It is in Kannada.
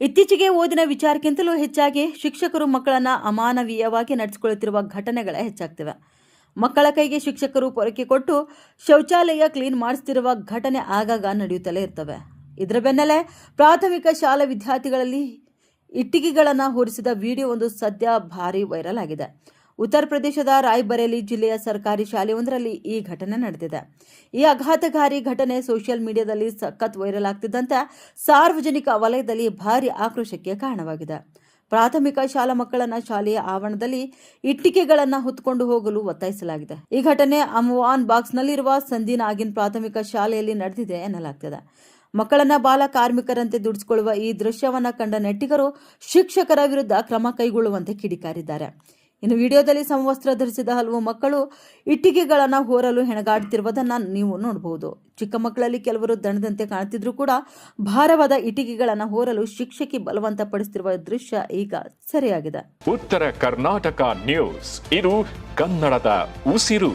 ಇತ್ತೀಚೆಗೆ ಓದಿನ ವಿಚಾರಕ್ಕಿಂತಲೂ ಹೆಚ್ಚಾಗಿ ಶಿಕ್ಷಕರು ಮಕ್ಕಳನ್ನ ಅಮಾನವೀಯವಾಗಿ ನಡೆಸಿಕೊಳ್ಳುತ್ತಿರುವ ಘಟನೆಗಳೇ ಹೆಚ್ಚಾಗ್ತಿವೆ. ಮಕ್ಕಳ ಕೈಗೆ ಶಿಕ್ಷಕರು ಪೊರಕೆ ಕೊಟ್ಟು ಶೌಚಾಲಯ ಕ್ಲೀನ್ ಮಾಡಿಸ್ತಿರುವ ಘಟನೆ ಆಗಾಗ ನಡೆಯುತ್ತಲೇ ಇರ್ತವೆ. ಇದರ ಬೆನ್ನಲ್ಲೇ ಪ್ರಾಥಮಿಕ ಶಾಲಾ ವಿದ್ಯಾರ್ಥಿಗಳಲ್ಲಿ ಇಟ್ಟಿಗೆಗಳನ್ನು ಹೊರಿಸಿದ ವಿಡಿಯೋ ಒಂದು ಸದ್ಯ ಭಾರಿ ವೈರಲ್ ಆಗಿದೆ. ಉತ್ತರ ಪ್ರದೇಶದ ರಾಯ್ಬರೇಲಿ ಜಿಲ್ಲೆಯ ಸರ್ಕಾರಿ ಶಾಲೆಯೊಂದರಲ್ಲಿ ಈ ಘಟನೆ ನಡೆದಿದೆ. ಈ ಆಘಾತಕಾರಿ ಘಟನೆ ಸೋಷಿಯಲ್ ಮೀಡಿಯಾದಲ್ಲಿ ಸಖತ್ ವೈರಲ್ ಆಗ್ತಿದ್ದಂತೆ ಸಾರ್ವಜನಿಕ ವಲಯದಲ್ಲಿ ಭಾರಿ ಆಕ್ರೋಶಕ್ಕೆ ಕಾರಣವಾಗಿದೆ. ಪ್ರಾಥಮಿಕ ಶಾಲಾ ಮಕ್ಕಳನ್ನ ಶಾಲೆಯ ಆವರಣದಲ್ಲಿ ಇಟ್ಟಿಗೆಗಳನ್ನು ಹೊತ್ತುಕೊಂಡು ಹೋಗಲು ಒತ್ತಾಯಿಸಲಾಗಿದೆ. ಈ ಘಟನೆ ಅಮ್ವಾನ್ ಬಾಕ್ಸ್ನಲ್ಲಿರುವ ಸಂದಿನ ಆಗಿನ್ ಪ್ರಾಥಮಿಕ ಶಾಲೆಯಲ್ಲಿ ನಡೆದಿದೆ ಎನ್ನಲಾಗ್ತಿದೆ. ಮಕ್ಕಳನ್ನ ಬಾಲ ಕಾರ್ಮಿಕರಂತೆ ದುಡಿಸಿಕೊಳ್ಳುವ ಈ ದೃಶ್ಯವನ್ನ ಕಂಡ ನೆಟ್ಟಿಗರು ಶಿಕ್ಷಕರ ವಿರುದ್ಧ ಕ್ರಮ ಕೈಗೊಳ್ಳುವಂತೆ ಕಿಡಿಕಾರಿದ್ದಾರೆ. ಇನ್ನು ವಿಡಿಯೋದಲ್ಲಿ ಸಮವಸ್ತ್ರ ಧರಿಸಿದ ಹಲವು ಮಕ್ಕಳು ಇಟ್ಟಿಗೆಗಳನ್ನು ಹೋರಲು ಹೆಣಗಾಡ್ತಿರುವುದನ್ನು ನೀವು ನೋಡಬಹುದು ಚಿಕ್ಕ ಮಕ್ಕಳಲ್ಲಿ ಕೆಲವರು ದಣದಂತೆ ಕಾಣುತ್ತಿದ್ರೂ ಕೂಡ ಭಾರವಾದ ಇಟ್ಟಿಗೆಗಳನ್ನು ಹೋರಲು ಶಿಕ್ಷಕಿ ಬಲವಂತ ಪಡಿಸುತ್ತಿರುವ ದೃಶ್ಯ ಈಗ ಸರಿಯಾಗಿದೆ. ಉತ್ತರ ಕರ್ನಾಟಕ ನ್ಯೂಸ್. ಇದು ಕನ್ನಡದ ಉಸಿರು.